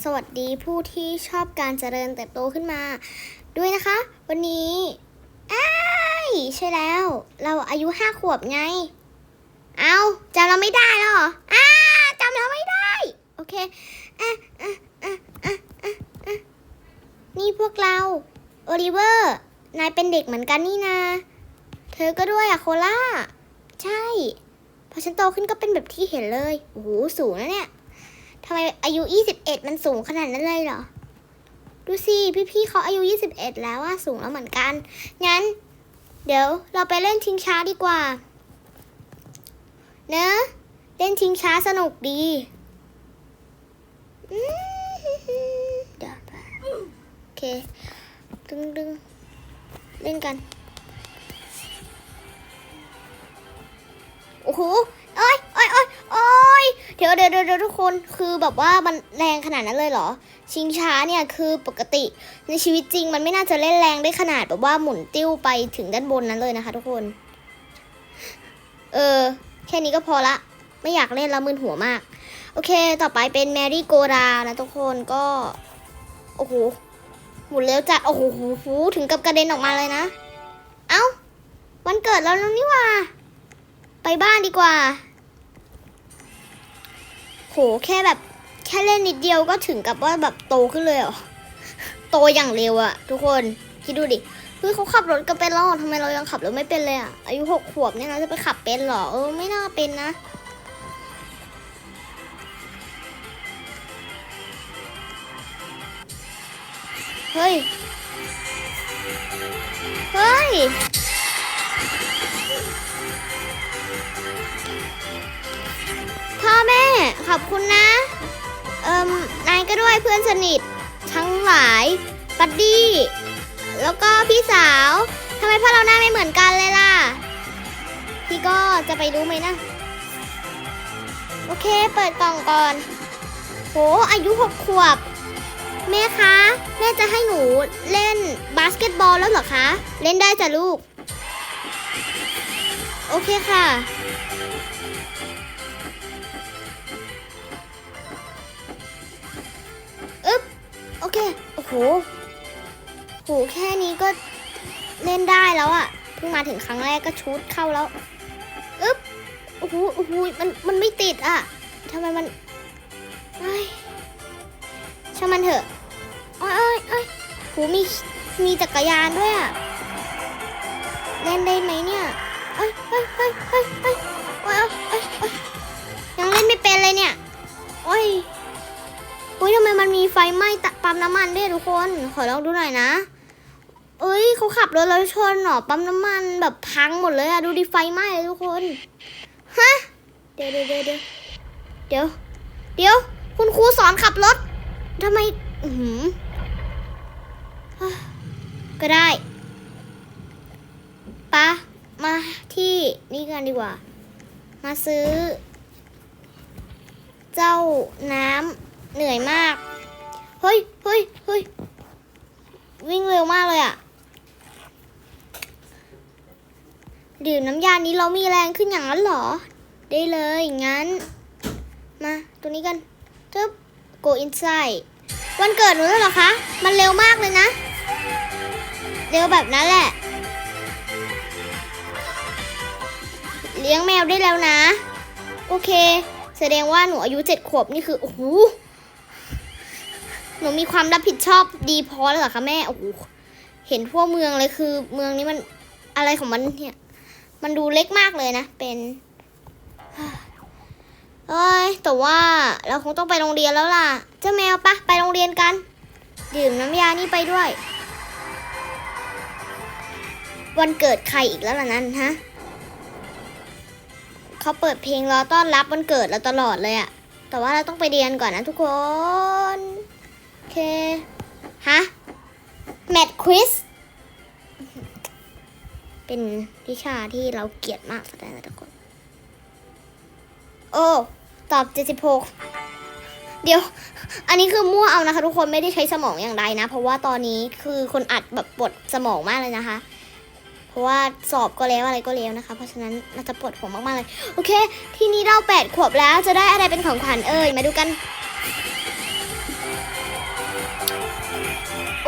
สวัสดีผู้ที่ชอบการเจริญเติบโตขึ้นมา ด้วยนะคะ วันนี้อ้ายใช่แล้ว เราอายุห้าขวบไง เอาจำเราไม่ได้หรออ้าจำเราไม่ได้ โอเคอะอะอะอะอะนี่พวกเราโอลิเวอร์นายเป็นเด็กเหมือนกันนี่นาเธอก็ด้วยอะโคล่า ใช่ พอฉันโตขึ้นก็เป็นแบบที่เห็นเลย โอ้โห สูงนะเนี่ย ทำไมอายุ 21 มันสูงขนาดนั้นเลยเหรอ ดูสิ พี่ๆเขาอายุ 21 แล้วว่าสูงแล้วเหมือนกัน งั้น เดี๋ยวเราไปเล่นชิงช้าดีกว่า เนอะเล่นชิงช้าสนุกดีเดี๋ยวโอเค ดึงดึงเล่นกัน โอ้โห เดี๋ยวเดี๋ยวเดี๋ยวทุกคนคือแบบว่ามันแรงขนาดนั้นเลยเหรอ ชิงช้าเนี่ยคือปกติในชีวิตจริงมันไม่น่าจะเล่นแรงได้ขนาดแบบว่าหมุนติ้วไปถึงด้านบนนั้นเลยนะคะ ทุกคน เออ แค่นี้ก็พอละ ไม่อยากเล่นล้วมึนหัวมาก โอเค ต่อไปเป็นแมรี่โกรานะทุกคนก็ โอ้โหหมุนเร็วจัดโอ้โหหูถึงกับกระเด็นออกมาเลยนะ เอ้าวันเกิดเราแล้วนี่ว่า ไปบ้านดีกว่า โหแค่แบบ แค่เล่นนิดเดียวก็ถึงกับว่าแบบโตขึ้นเลยเหรอ โตอย่างเร็วอะทุกคนคิดดูดิเฮ้ยเขาขับรถกันเป็นแล้วเหรอทำไมเรายังขับรถไม่เป็นเลยอะอายุหกขวบเนี่ยนะจะไปขับเป็นหรอเออไม่น่าเป็นนะเฮ้ย เฮ้ย พ่อแม่ขอบคุณนะ เอิมนายก็ด้วยเพื่อนสนิท ทั้งหลายปัดดี้ แล้วก็พี่สาวทำไมพ่อเราหน้าไม่เหมือนกันเลยล่ะ พี่ก็จะไปรู้ไหมนะ โอเคเปิดกล่องก่อน โห อายุหกขวบ แม่คะ แม่จะให้หนูเล่นบาสเกตบอลแล้วเหรอคะ เล่นได้จ้ะลูก โอเคค่ะ โอเค โอ้โหโหแค่นี้ก็เล่นได้แล้วอะเพิ่งมาถึงครั้งแรกก็ชุดเข้าแล้วอึ๊บโอ้โหโอ้โหมันมันไม่ติดอะทำไมมันไอ้ช่างมันเถอะอ้ยยอ้ยยอ้อยโหมีมีจักรยานด้วยอะเล่นได้ไหมเนี่ยเอ้ยเอ้ยเอ้ยเอ้ยเอ้ยเอ้ยยังเล่นไม่เป็นเลยเนี่ยโอ้ย อุ้ยทำไมมันมีไฟไหม้ปั๊มน้ำมันด้วยทุกคน ขอลองดูหน่อยนะเอ้ยเขาขับรถแล้วชนหรอปั๊มน้ำมันแบบพังหมดเลยอะดูดิไฟไหม้เลยทุกคนฮะเดี๋ยวเดี๋ยวเดี๋ยวเดี๋ยวเดี๋ยวเดี๋ยวคุณครูสอนขับรถทำไมอือหืออะก็ได้ปะมาที่นี่กันดีกว่า มาซื้อ เจ้าน้ำ เหนื่อยมาก เฮ้ยเฮ้ยเฮ้ยวิ่งเร็วมากเลยอะดื่มน้ำยานี้เรามีแรงขึ้นอย่างนั้นเหรอ ได้เลยงั้น มาตัวนี้กันจึ๊บ go inside วันเกิดหนูแล้วเหรอคะ มันเร็วมากเลยนะ เร็วแบบนั้นแหละ เลี้ยงแมวได้แล้วนะ โอเค แสดงว่าหนูอายุเจ็ดขวบนี่คือ โอ้โห หนูมีความรับผิดชอบดีพอแล้วเหรอคะแม่โอ้โหเห็นทั่วเมืองเลยคือ เมืองนี้มันอะไรของมันเนี่ย มันดูเล็กมากเลยนะ เป็นเอ้ยแต่ว่าเราคงต้องไปโรงเรียนแล้วล่ะ เจ้าแมวปะไปโรงเรียนกัน ดื่มน้ำยานี่ไปด้วย วันเกิดใครอีกแล้วล่ะนั้นฮะเขาเปิดเพลงรอต้อนรับวันเกิดเราตลอดเลยอะแต่ว่าเราต้องไปเรียนก่อนนะทุกคน เค ฮะ แมทควิส เป็นวิชาที่เราเกลียดมากสักแต่ทุกคน โอ้ ตอบ76เดี๋ยว อันนี้คือมั่วเอานะคะ ทุกคนไม่ได้ใช้สมองอย่างใดนะ เพราะว่าตอนนี้คือคนอัดแบบปวดสมองมากเลยนะคะ เพราะว่าสอบก็แล้วอะไรก็แล้วนะคะ เพราะฉะนั้นเราจะปวดหัวมากๆเลย โอเค ทีนี้เราแปดขวบแล้วจะได้อะไรเป็นของขวัญเอ่ย มาดูกัน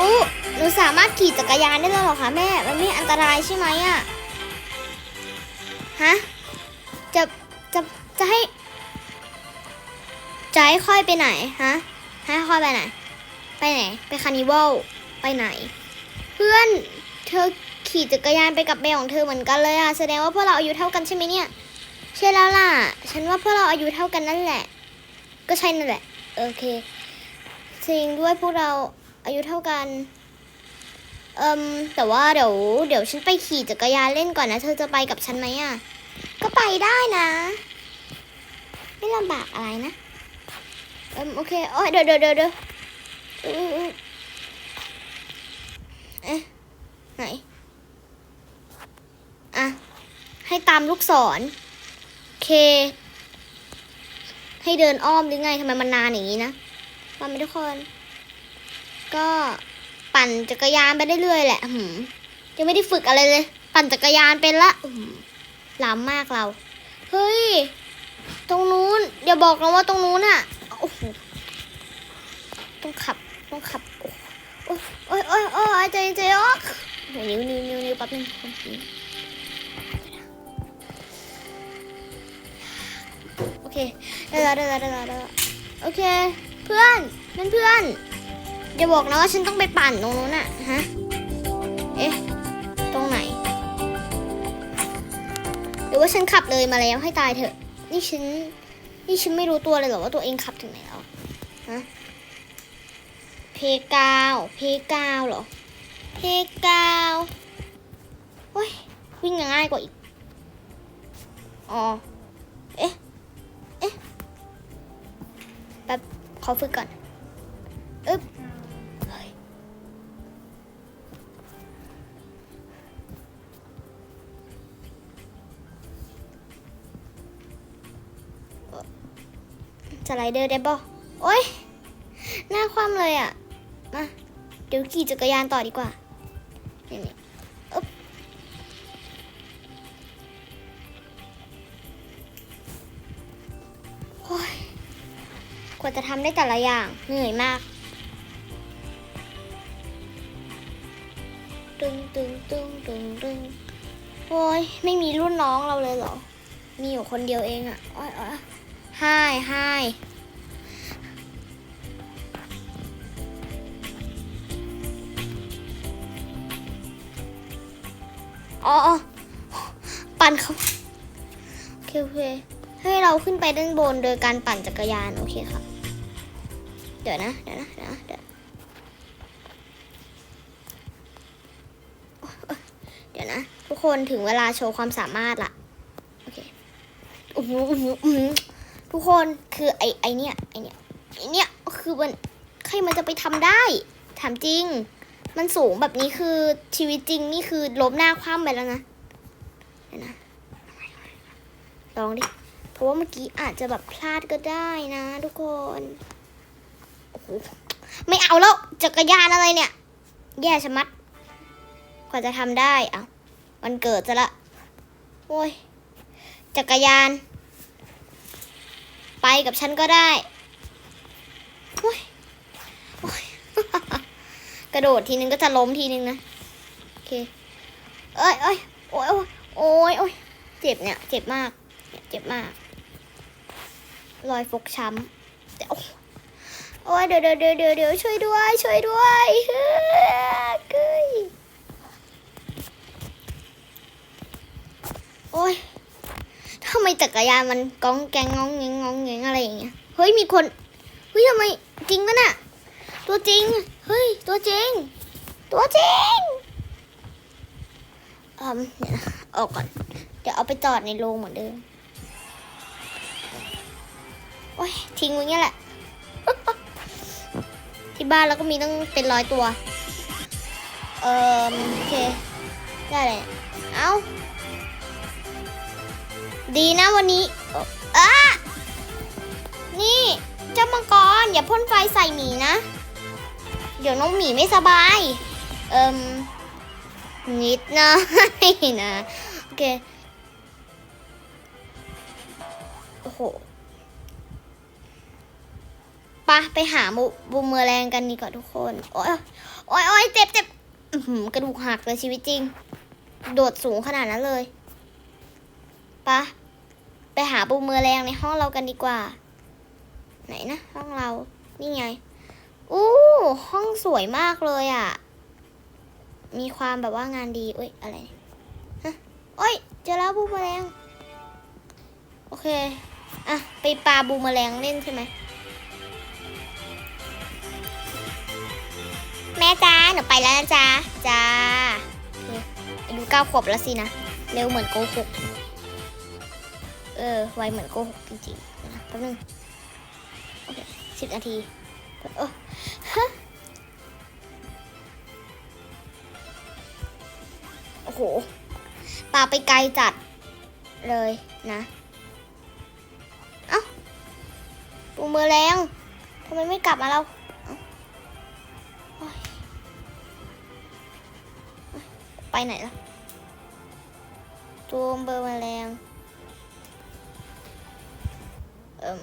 อ้หนูสามารถขี่จักรยานได้แล้วหรอคะแม่ มันไม่อันตรายใช่ไหมอะฮะ จะ จะ จะให้ จะให้ค่อยไปไหนฮะ ให้ค่อยไปไหน ไปไหน ไปคาร์นิวัลไปไหน เพื่อน เธอขี่จักรยานไปกับแมวของเธอเหมือนกันเลยอะแสดงว่าพวกเราอายุเท่ากันใช่ไหมเนี่ย ใช่แล้วล่ะ ฉันว่าพวกเราอายุเท่ากันนั่นแหละ ก็ใช่นั่นแหละ โอเคจริงด้วยพวกเรา อายุเท่ากัน เอิมแต่ว่าเดี๋ยวเดี๋ยวฉันไปขี่จักรยานเล่นก่อนนะ เธอจะไปกับฉันไหมอะ ก็ไปได้นะ ไม่ลำบากอะไรนะ เอิมโอเคโอ้ยเดี๋ยวเดี๋ยวเดี๋ยวเดี๋ยวเอ๊ะไหน อะ ให้ตามลูกศรเค ให้เดินอ้อมหรือไงทำไมมันนานอย่างนี้นะฟังไปทุกคน ก็ปั่นจักรยานไปเรื่อยๆแหละหืมยังไม่ได้ฝึกอะไรเลย ปั่นจักรยานเป็นละล้ำมากเรา เฮ้ย ตรงนู้นอย่าบอกนะว่าตรงนู้นอะโอ้โหต้องขับต้องขับโอ้โอ้ยโอ้ยโอ้ยใจใจออกนิ้วนิ้วนิ้วนิ้วแป๊บนึงโอเคได้แล้วได้แล้วได้แล้วโอเค เพื่อนเพื่อนเพื่อน อย่าบอกนะว่าฉันต้องไปปั่นตรงนู้นอะฮะ เอ๊ะ ตรงไหน หรือว่าฉันขับเลยมาแล้วให้ตายเถอะ นี่ฉัน นี่ฉันไม่รู้ตัวเลยเหรอว่าตัวเองขับถึงไหนแล้ว ฮะ เพกาว เพกาวเหรอ เพกาวโอ้ย วิ่งง่ายกว่าอีก อ๋อ เอ๊ะ เอ๊ะแป๊บขอฝึกก่อนอึ๊บ ไลเดอร์ได้บ่โอ้ยหน้าคว่ำเลยอะ มา เดี๋ยวขี่จักรยานต่อดีกว่านี่นี่อ๊บโอ้ยกว่าจะทำได้แต่ละอย่างเหนื่อยมาก ตึงตึงตึงตึงตึงโอ้ยไม่มีรุ่นน้องเราเลยเหรอ มีอยู่คนเดียวเองอะโอ้อยอ้อย ไฮไฮอ๋ออ๋อ ปั่นเขาโอเคโอเคให้เราขึ้นไปด้านบนโดยการปั่นจักรยาน โอเคค่ะ เดี๋ยวนะ เดี๋ยวนะ เดี๋ยวนะเดี๋ยวเดี๋ยวนะ ทุกคนถึงเวลาโชว์ความสามารถละโอเค โอ้โหโอ้โหอื้อหือ ทุกคนคือไอไอเนี้ยไอเนี้ยไอเนี้ยคือมันใครมันจะไปทำได้ถามจริง มันสูงแบบนี้คือชีวิตจริงนี่คือล้มหน้าคว่ำไปแล้วนะเดี๋ยวนะลองดิเพราะว่าเมื่อกี้อาจจะแบบพลาดก็ได้นะ ทุกคนโอ้โหไม่เอาแล้วจักรยานอะไรเนี่ย แย่ชะมัด กว่าจะทำได้เอาวันเกิดจะละโอ้ยจักรยาน ไปกับฉันก็ได้โอ้ยกระโดดทีนึงก็จะล้มทีนึงนะ โอเค เอ้ยเอ้ยโอ้ยโอ้ยโอ้ยโอ้ยเจ็บเนี่ย เจ็บมาก เจ็บมาก รอยฟกช้ำเดี๋ยวโอ้ยเดี๋ยวเดี๋ยวเดี๋ยวเดี๋ยวเดี๋ยวช่วยด้วย ช่วยด้วยเฮ้ยเก้ยโอ้ยทำไม จักรยานมันก้องแกงงองเงงงองเงงอะไรอย่างเงี้ยเฮ้ยมีคนเฮ้ยทำไมจริงปะน่ะตัวจริงเฮ้ยตัวจริง ตัวจริงอืมเดี๋ยวออกก่อนเดี๋ยวเอาไปจอดในโรงเหมือนเดิมโอ้ยทิ้งไว้เงี้ยแหละ ที่บ้านเราก็มีตั้งเป็นร้อยตัว เออโอเค ได้เลย เอา ดีนะวันนี้เอออะนี่เจ้ามังกรอย่าพ่นไฟใส่หมีนะ เดี๋ยวน้องหมีไม่สบาย เอิมนิดนะนะ โอเค โอ้โหปะไปหาบูบูมเมอแรงกันดีกว่าทุกคน โอ้ยโอ้ยโอ้ยเจ็บเจ็บกระดูกหักเลยชีวิตจริง โดดสูงขนาดนั้นเลยปะ ไปหาบูมเมอแรงในห้องเรากันดีกว่า ไหนนะห้องเรา นี่ไง อู้ห้องสวยมากเลยอะ มีความแบบว่างานดีเอ้ยอะไรฮะโอ้ยเจอแล้วบูมแมลงโอเค อะ ไปปลาบูมแมลงเล่นใช่ไหมแม่จ้าหนูไปแล้วนะจ้าจ้าอายุเก้าขวบแล้วสินะ เร็วเหมือนโกหก ออไวเหมือนโกหกจริงๆนะแป๊บนึงโอเคสิบนาทีเออฮะโอ้โหปาไปไกลจัดเลยนะ เอ้าปูมือแรงทำไมไม่กลับมาเราไปไหนล่ะตัวเบอร์แมลง เอม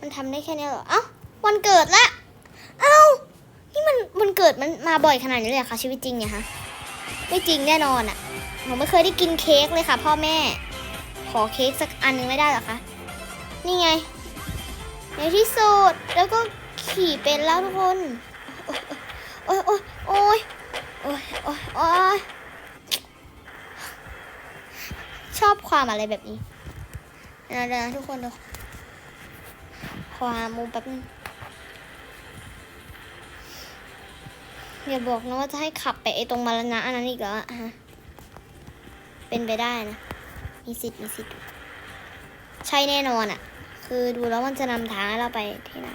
มันทำได้แค่นี้เหรอ เอ้า วันเกิดละ เอ้า นี่มันวันเกิดมันมาบ่อยขนาดนี้เลยเหรอคะชีวิตจริงเนี่ยฮะไม่จริงแน่นอนอะ่ะผมไม่เคยได้กินเค้กเลยค่ะ พ่อแม่ ขอเค้กสักอันหนึงไม่ได้หรอคะ นี่ไง ในที่สุดแล้วก็ขี่เป็นแล้วทุกคน โอ้ยโอ้ยโอ้ยโอ้ยโอ้ยโอ้ยชอบความอะไรแบบนี้ เดี๋ยวนะทุกคนดูขอหามุมแป๊บนึงอย่าบอกนะว่าจะให้ขับไปไอ้ตรงมรณะอันนั้นอีกแล้วอะฮะ เป็นไปได้นะ มีสิทธิ์มีสิทธิ์ ใช่แน่นอนอะคือดูแล้วมันจะนำทางให้เราไปที่ไหน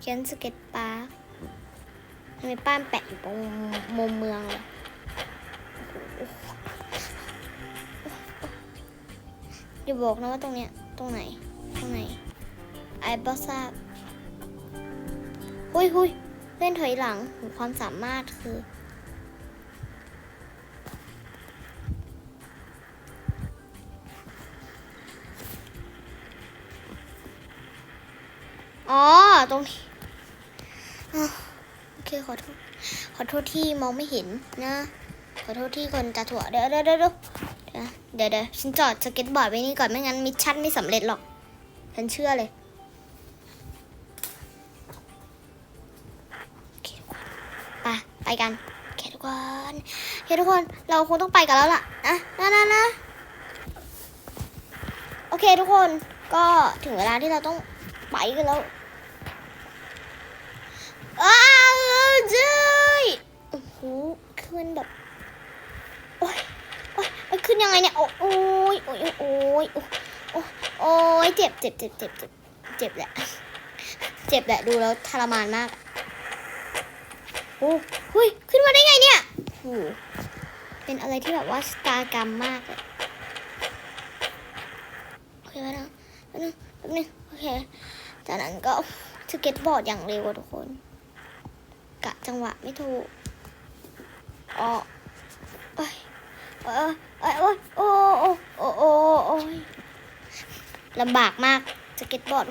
เขียนสเก็ตปาร์คทำไมป้ามแปะอยู่ตรงมุมเมืองเลย อย่าบอกนะว่าตรงเนี้ย ตรงไหน ตรงไหน ไอ้บอสซาหุยหุยเล่นถอยหลังความสามารถคือ อ๋อ ตรงนี้โอเค ขอโทษ ขอโทษที่มองไม่เห็นนะ ขอโทษที่คนตาถั่วเดี๋ยวเดี๋ยวเดี๋ยว เดี๋ยวเดี๋ยวฉันจอดสเก็ตบอร์ดไว้นี่ก่อนไม่งั้นมิชชั่นไม่สำเร็จหรอก ฉันเชื่อเลยไปไปกันโอเคทุกคนโอเคทุกคนเราคงต้องไปกันแล้วล่ะนะนะนะนะโอเคทุกคนก็ถึงเวลาที่เราต้องไปกันแล้วอ้าวเจ้ยโอ้โหขึ้นแบบ โอ้ยโอ้ยโอ้ย ขึ้นยังไงเนี่ย โอ้ยโอ้ยโอ้ยโอ้ยโอ้ยเจ็บเจ็บเจ็บเจ็บเจ็บเจ็บแหละ เจ็บแหละ ดูแล้วทรมานมาก โอ้เฮ้ย ขึ้นมาได้ไงเนี่ยโอ้เป็นอะไรที่แบบว่าสตาร์กรรมมากเลยโอเคแล้วนะแป๊บนึงแป๊บนึงโอเค จากนั้นก็สเก็ตบอร์ดอย่างเร็วอะทุกคน กะจังหวะไม่ถูกอ๋อโอ้ยโอ้ยโอ้ยโอ้ยโอ้ยโอ้ยโอ้ยโอ้ยโอ้ยลำบากมากสเก็ตบอร์ด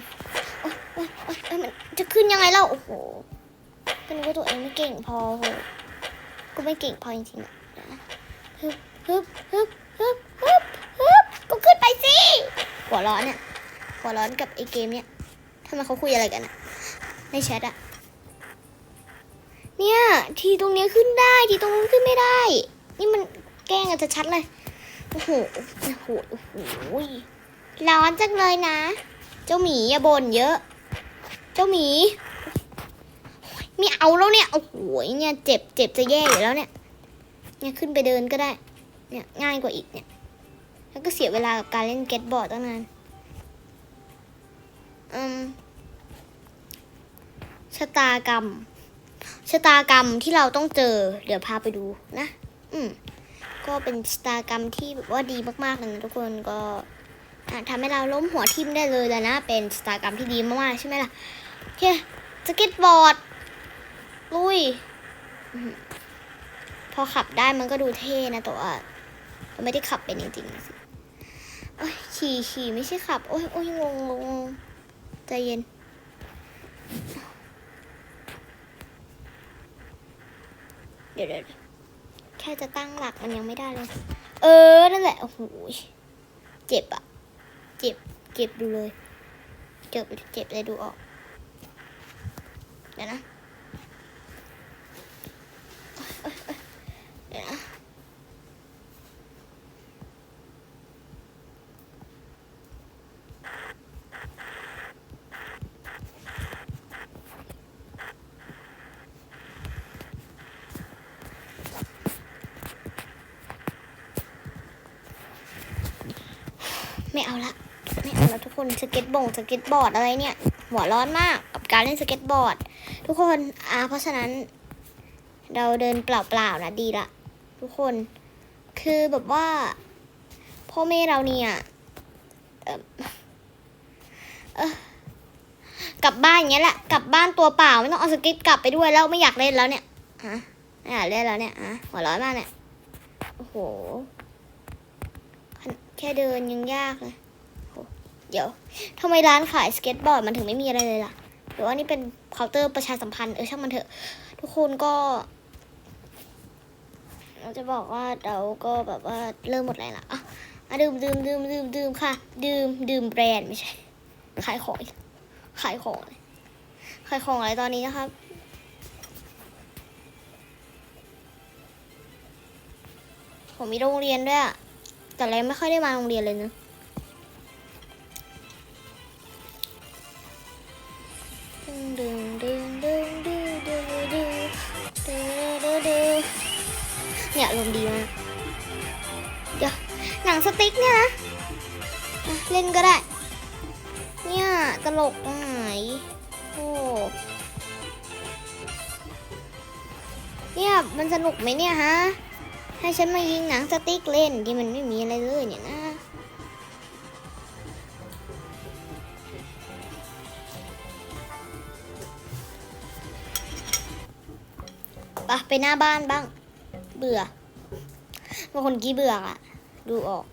โอ้ยโอ้ยโอ้ยมันจะขึ้นยังไงเล่าโอ้โหก็นึกว่าตัวเองไม่เก่งพอโหก็ไม่เก่งพอจริงๆอะนะฮึบฮึบฮึบฮึบฮึบฮึบก็ขึ้นไปสิหัวร้อนเนี่ยหัวร้อนกับไอ้เกมเนี่ยทำไมเขาคุยอะไรกันอะในแชทอะเนี่ยทีตรงนี้ขึ้นได้ทีตรงนู้นขึ้นไม่ได้ นี่มันแกล้งกันชัดเลย โอ้โห โอ้โห โอ้โห ร้อนจังเลยนะ เจ้าหมีอย่าบ่นเยอะ เจ้าหมีไม่เอาแล้วเนี่ย โอ้โห เนี่ยเจ็บเจ็บจะแย่อยู่แล้วเนี่ย เนี่ยขึ้นไปเดินก็ได้ เนี่ยง่ายกว่าอีกเนี่ย แล้วก็เสียเวลากับการเล่นเก็ตบอร์ดตั้งนาน อืม ชะตากรรม ชะตากรรมที่เราต้องเจอ เดี๋ยวพาไปดูนะ อืม ก็เป็นชะตากรรมที่ว่าดีมากๆเลยนะทุกคนก็ทำให้เราล้มหัวทิ่มได้เลยแล้วนะ เป็นชะตากรรมที่ดีมากๆใช่ไหมล่ะโอเคสเก็ตบอร์ดลุยพอขับได้มันก็ดูเท่นะแต่ว่าไม่ได้ขับเป็นจริงๆสิโอ้ยขี่ขี่ไม่ใช่ขับ โอ้ยโอ้ยงงงงงใจเย็น เดี๋ยวเดี๋ยว แค่จะตั้งหลักมันยังไม่ได้เลย เออ นั่นแหละ โอ้โห เจ็บอะเจ็บ เจ็บดูเลย เจ็บ เจ็บเลยดูออก เดี๋ยวนะเอ้ยเอ้ยเดี๋ยวนะ ไม่เอาละ ไม่เอาละทุก คนสเก็ตบงสเก็ตบอร์ดอะไรเนี่ย หัวร้อนมากกับการเล่นสเก็ตบอร์ด ทุกคนอ่าเพราะฉะนั้น เราเดินเปล่าๆนะดีละทุกคน คือแบบว่า พ่อแม่เราเนี่ยกลับบ้านอย่างเงี้ยแหละกลับบ้านตัวเปล่าไม่ต้องเอาสเก็ตกลับไปด้วยแล้วไม่อยากเล่นแล้วเนี่ยฮะไม่อยากเล่นแล้วเนี่ยฮะหัวร้อนมากเนี่ยโอ้โหแค่เดินยังยากเลย เดี๋ยวทำไมร้านขายสเก็ตบอร์ดมันถึงไม่มีอะไรเลยล่ะหรือว่านี่เป็นเคาน์เตอร์ประชาสัมพันธ์เออช่างมันเถอะ ทุกคนก็เราจะบอกว่าเราก็แบบว่าเริ่มหมดแรงละอะอะดื่มดื่มดื่มดื่มดื่มค่ะ ดื่มดื่มแบรนด์ไม่ใช่ ขายของขายของ ขายของอะไรตอนนี้นะครับ ผมมีโรงเรียนด้วยอะแต่เราไม่ค่อยได้มาโรงเรียนเลยเนะ ดึงดึงดึงดึงดึงดึงดึงดึงดึงเนี่ยลมดีมากเดี๋ยวหนังสติ๊กเนี่ยนะเล่นก็ได้ เนี่ยตลกตรงไหนโอ้เนี่ยมันสนุกไหมเนี่ยฮะ ให้ฉันมายิงหนังสติ๊กเล่นที่มันไม่มีอะไรเลยเนี่ยนะ ไปหน้าบ้านบ้าง เบื่อบางคนกี้เบื่ออะดูออก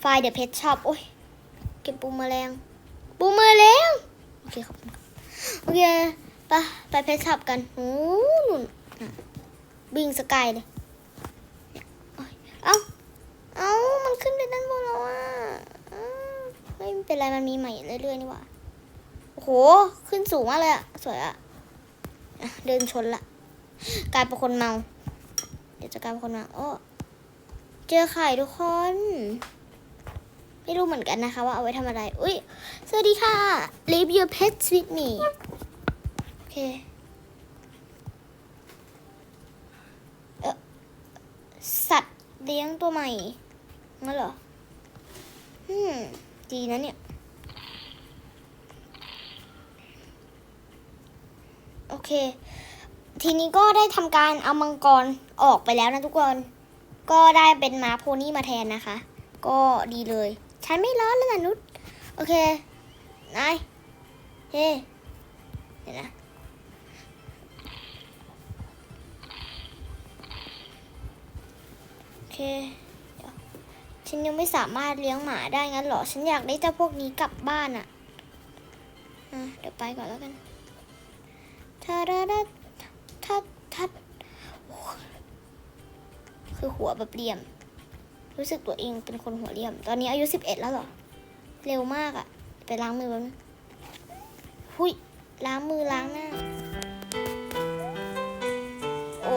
ไฟเดอะเพชช็อปโอ้ยเก็บปูมแมลงปูมแมลงโอเคครับโอเคไปะไปเพชช็อปกันโอ้หนุนน่ะบิงสกายเลยเอ้าเอ้ามันขึ้นไปด้านบนแล้วอะไม่เป็นไรมันมีใหม่เรื่อยๆนี่หว่าโอ้โห ขึ้นสูงมากเลยอะสวยอะอะเดินชนละ กลายเป็นคนเมา เดี๋ยวจะกลายเป็นคนเมาโอ้เจอไข่ทุกคน ไม่รู้เหมือนกันนะคะ ว่าเอาไว้ทำอะไร อุ้ยสวัสดีค่ะ Leave your pets with me โอเคเออสัตว์เลี้ยงตัวใหม่งั้นเหรออืมดีนะเนี่ย โอเค ทีนี้ก็ได้ทำการเอามังกรออกไปแล้วนะทุกคน ก็ได้เป็นม้าโพนี่มาแทนนะคะ ก็ดีเลย ฉันไม่ร้อนแล้วนะนุชโอเคนายเฮ้เดี๋ยวนะโอเคฉันยังไม่สามารถเลี้ยงหมาได้งั้นเหรอ ฉันอยากได้เจ้าพวกนี้กลับบ้านอะอะเดี๋ยวไปก่อนแล้วกันทาราดาทัดทัด คือหัวแบบเหลี่ยม รู้สึกตัวเองเป็นคนหัวเหลี่ยม ตอนนี้อายุสิบเอ็ดแล้วเหรอ เร็วมากอะไปล้างมือแป๊บนึงหุยล้างมือล้างหน้า โอ้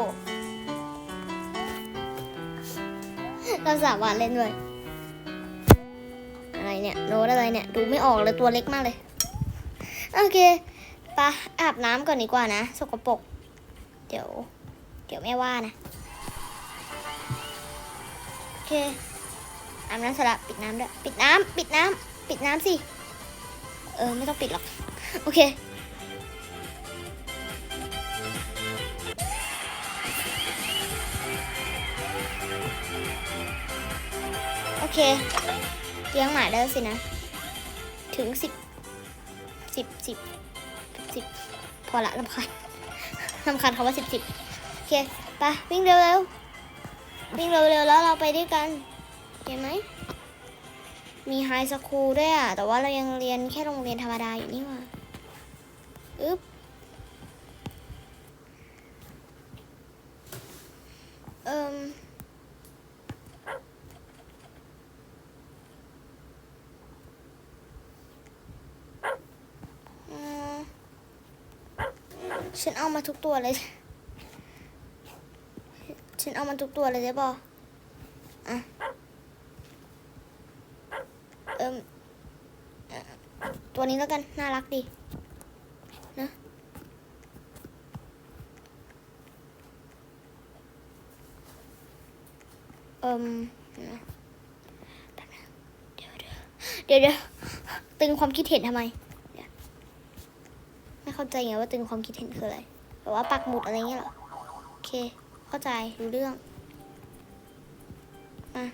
เราสามารถเล่นด้วย อะไรเนี่ยโน้ตอะไรเนี่ย ดูไม่ออกเลยตัวเล็กมากเลย โอเคปะอาบน้ำก่อนดีกว่านะ สกปรก เดี๋ยว เดี๋ยวแม่ว่านะ เคอาบน้ำสระปิดน้ำด้วยปิดน้ำปิดน้ำปิดน้ำสิ เออ ไม่ต้องปิดหรอก โอเค โอเคเลี้ยงหมาได้สินะ ถึงสิบสิบสิบสิบพอละลำคาญลำคาญคำว่าสิบสิบโอเค ไป วิ่งเร็วๆ วิ่งเร็วๆแล้วเราไปด้วยกันเห็นไหม มีไฮสคูลด้วยอะแต่ว่าเรายังเรียนแค่โรงเรียนธรรมดาอยู่นี่ว่าอึ๊บเอิมอืมฉันเอามาทุกตัวเลย ฉันเอามาทุกตัวเลยได้ป่ะอะเอิมตัวนี้แล้วกัน น่ารักดีนะเอิมนะเดี๋ยวเดี๋ยวเดี๋ยวตึงความคิดเห็นทำไมไม่เข้าใจไงว่าตึงความคิดเห็นคืออะไรแบบว่าปักหมุดอะไรเงี้ยหรอ โอเค เข้าใจรู้เรื่อง มา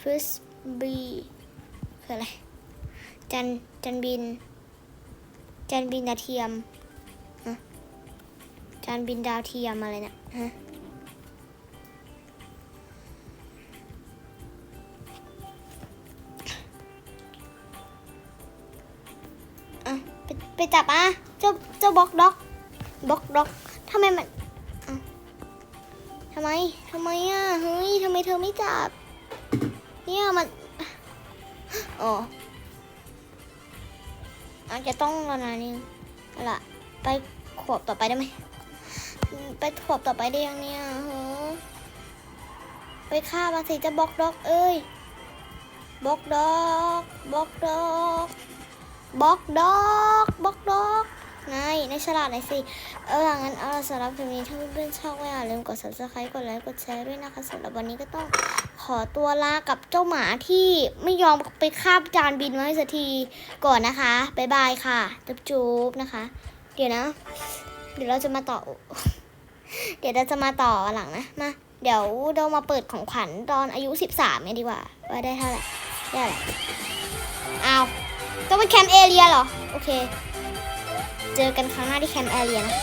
first b คืออะไร จันจันบิน จันบินดาวเทียมจันบินดาวเทียมอะไรเนี่ยฮะอะไปไปจับอะเจ้าเจ้าบล็อกด็อกบล็อกด็อกทำไมมัน ทำไมทำไมอะเฮ้ยทำไมเธอไม่จับ เนี่ยมันอ๋ออาจจะต้องรอนานนึงล่ะไปขวบต่อไปได้ไหมไปขวบต่อไปได้ยังเนี่ยเฮ้อไปฆ่ามาสิจะบล็อกด็อก เอ้ยบล็อกด็อกบล็อกด็อกบล็อกด็อกบล็อกด็อก นายในฉลาดหน่อยสิ เอองั้นเอาสำหรับคลิปนี้ถ้าเพื่อนๆชอบก็อย่าลืมกด subscribe กดไลค์กดแชร์ด้วยนะคะสำหรับวันนี้ก็ต้องขอตัวลากับเจ้าหมาที่ไม่ยอมไปคาบจานบินมาให้สักทีก่อนนะคะบ๊ายบายค่ะจุ๊บจุ๊บนะคะ เดี๋ยวนะ เดี๋ยวเราจะมาต่อ เดี๋ยวเราจะมาต่อหลังนะมาเดี๋ยวเรามาเปิดของขวัญตอนอายุ 13เนี่ยดีกว่า ว่าได้เท่าไหร่ได้อะไรอ้าต้องไปแคมป์เอเรียเหรอ โอเค เจอกันครั้งหน้าที่แคมป์เอเรียนะ